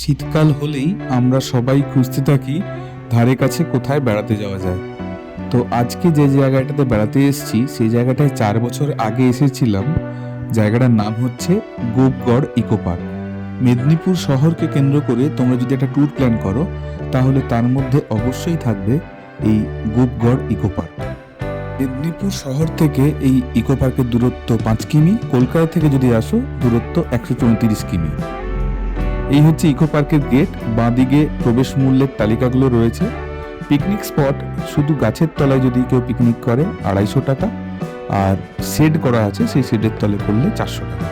শীতকাল হলেই আমরা সবাই খুঁজতে থাকি ধারে কাছে কোথায় বেড়াতে যাওয়া যায়। তো আজকে যে জায়গাটাতে বেড়াতে এসেছি, সেই জায়গাটায় চার বছর আগে এসেছিলাম। জায়গাটার নাম হচ্ছে গোপগড় ইকো পার্ক। মেদিনীপুর শহরকে কেন্দ্র করে তোমরা যদি একটা ট্যুর প্ল্যান করো, তাহলে তার মধ্যে অবশ্যই থাকবে এই গোপগড় ইকো পার্ক। মেদিনীপুর শহর থেকে এই ইকো পার্কের দূরত্ব পাঁচ কিমি, কলকাতা থেকে যদি আসো, দূরত্ব একশো চৌত্রিশ কিমি। এই হচ্ছে ইকো পার্কের গেট। বাঁদিকে প্রবেশ মূল্যের তালিকাগুলো রয়েছে। পিকনিক স্পট, শুধু গাছের তলায় যদি কেউ পিকনিক করে, আড়াইশো টাকা। আর শেড করা আছে, সেই শেডের তলে করলে চারশো টাকা।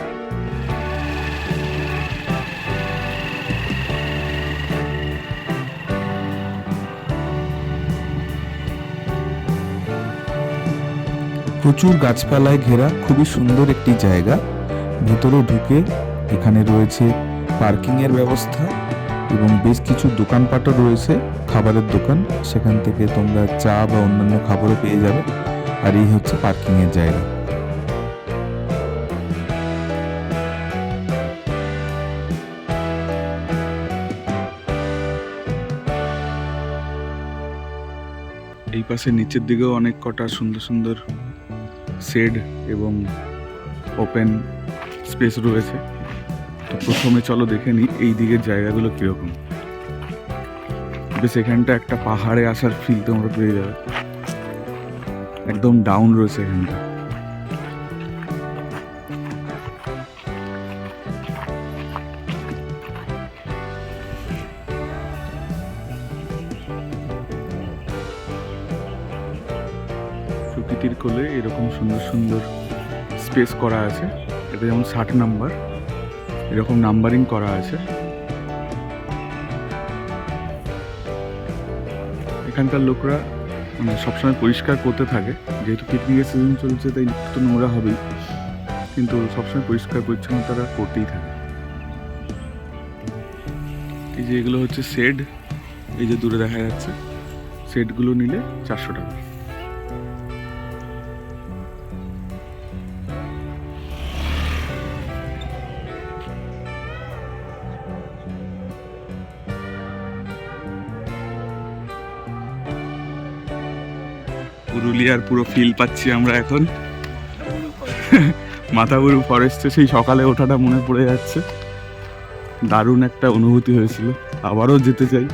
প্রচুর গাছপালায় ঘেরা, খুবই সুন্দর একটি জায়গা। ভেতরে ঢুকে এখানে রয়েছে পার্কিং এর ব্যবস্থা এবং বেশ কিছু দোকানপাটও রয়েছে, খাবারের দোকান। সেখান থেকে তোমরা চা বা অন্যান্য খাবারও পেয়ে যাবে। আর এই হচ্ছে পার্কিং এর জায়গা। এই পাশে নিচের দিকেও অনেক কটা সুন্দর সুন্দর শেড এবং ওপেন স্পেস রয়েছে। তো প্রথমে চলো দেখে নিই এই দিকের জায়গাগুলো কীরকম। বেশ, এখানটা একটা পাহাড়ে আসার ফিল তোমরা পেয়ে যাবে। একদম ডাউন রয়েছে এখানটা। প্রকৃতির কোলে এরকম সুন্দর সুন্দর স্পেস করা আছে। এটা যেমন ষাট নাম্বার এরকম নাম্বারিং করা আছে। এখানকার লোকরা মানে সবসময় পরিষ্কার করতে থাকে। যেহেতু পিকনিকের সিজন চলছে, তাই তো নোংরা হবেই। কিন্তু সবসময় পরিষ্কার পরিচ্ছন্নতারা করতেই থাকে। এই যে এগুলো হচ্ছে শেড এই যে দূরে দেখা যাচ্ছে শেডগুলো নিলে চারশো টাকা। পুরুলিয়ার পুরো ফিল পাচ্ছি আমরা এখন। মাথাবুরু ফরেস্টে সেই সকালে ওঠাটা মনে পড়ে যাচ্ছে। দারুণ একটা অনুভূতি হয়েছিল। আবারও যেতে চাই।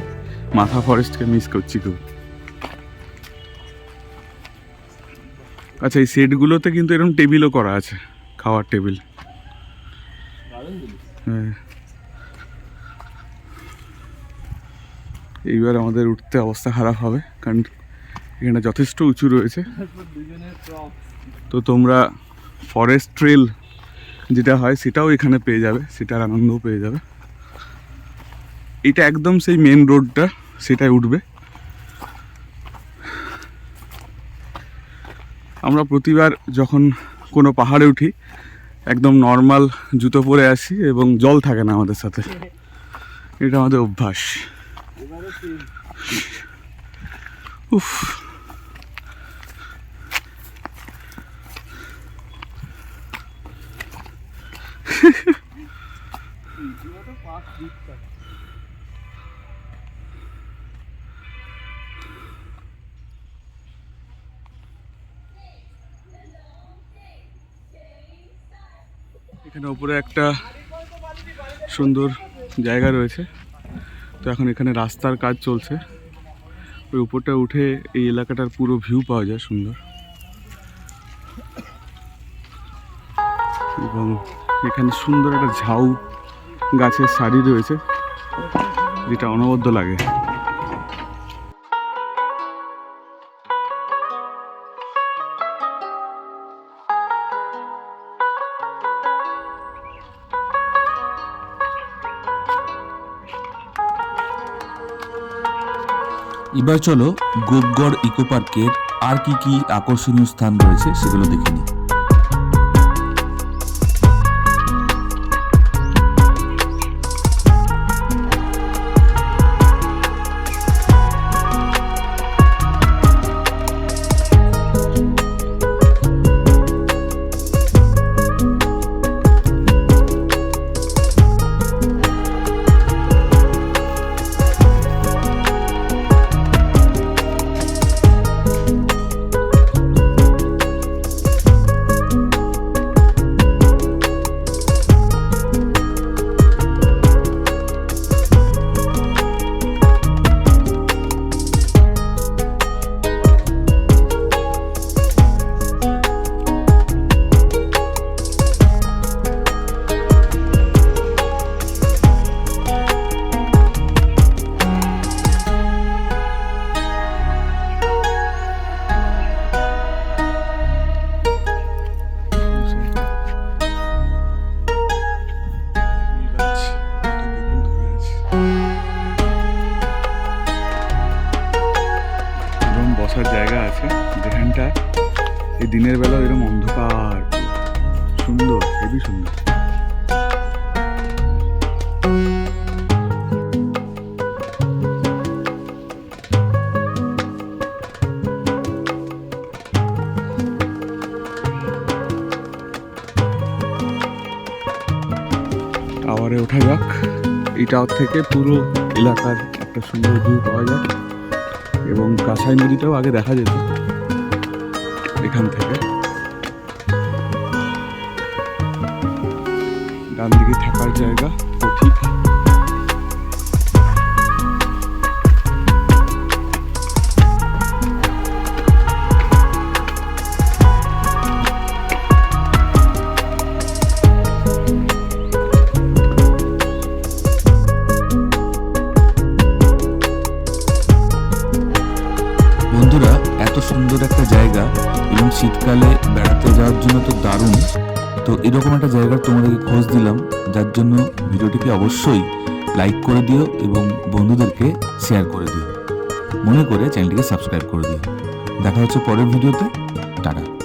মাথা ফরেস্টকে মিস করছি খুব। আচ্ছা এই সেটগুলোতে কিন্তু এরকম টেবিলও করা আছে, খাওয়ার টেবিল হ্যাঁ। এইবার আমাদের উঠতে অবস্থা খারাপ হবে, কারণ এখানে যথেষ্ট উঁচু রয়েছে। তো তোমরা ফরেস্ট ট্রেল যেটা হয়, সেটাও এখানে পেয়ে যাবে, সেটার আনন্দও পেয়ে যাবে। এটা একদম সেই মেন রোডটা সেটাই উঠবে। আমরা প্রতিবার যখন কোনো পাহাড়ে উঠি, একদম নর্মাল জুতো পরে আসি এবং জল থাকে না আমাদের সাথে। এটা আমাদের অভ্যাস। উফ। এখানে উপরে একটা সুন্দর জায়গা রয়েছে। তো এখন এখানে রাস্তার কাজ চলছে। ওই উপরটা উঠে এই এলাকাটার পুরো ভিউ পাওয়া যায় সুন্দর। এবং এখানে সুন্দর একটা ঝাউ গাছের সারি রয়েছে, যেটা অনবদ্য লাগে। এবার চলো গোপগড় ইকো পার্কের আর কি কি আকর্ষণীয় স্থান রয়েছে সেগুলো দেখে নিই। জায়গাটা এই দিনের বেলা এরকম অন্ধকার। সুন্দর হেবি সুন্দর। টাওয়ারে ওঠা যাক এই টাওয়ার থেকে পুরো এলাকার একটা সুন্দর ভিউ পাওয়া যায় এবং কাঁসাই নদীটাও আগে দেখা যেত। এখান থেকে। ডান দিকে থাকার জায়গা। শীতকালে বেড়াতে যাওয়ার জন্য তো দারুণ। তো এরকম একটা জায়গার তোমাদেরকে খোঁজ দিলাম, যার জন্য ভিডিওটিকে অবশ্যই লাইক করে দিও এবং বন্ধুদেরকে শেয়ার করে দিও। মনে করে চ্যানেলটিকে সাবস্ক্রাইব করে দিও। দেখা হচ্ছে পরের ভিডিওতে। টাটা।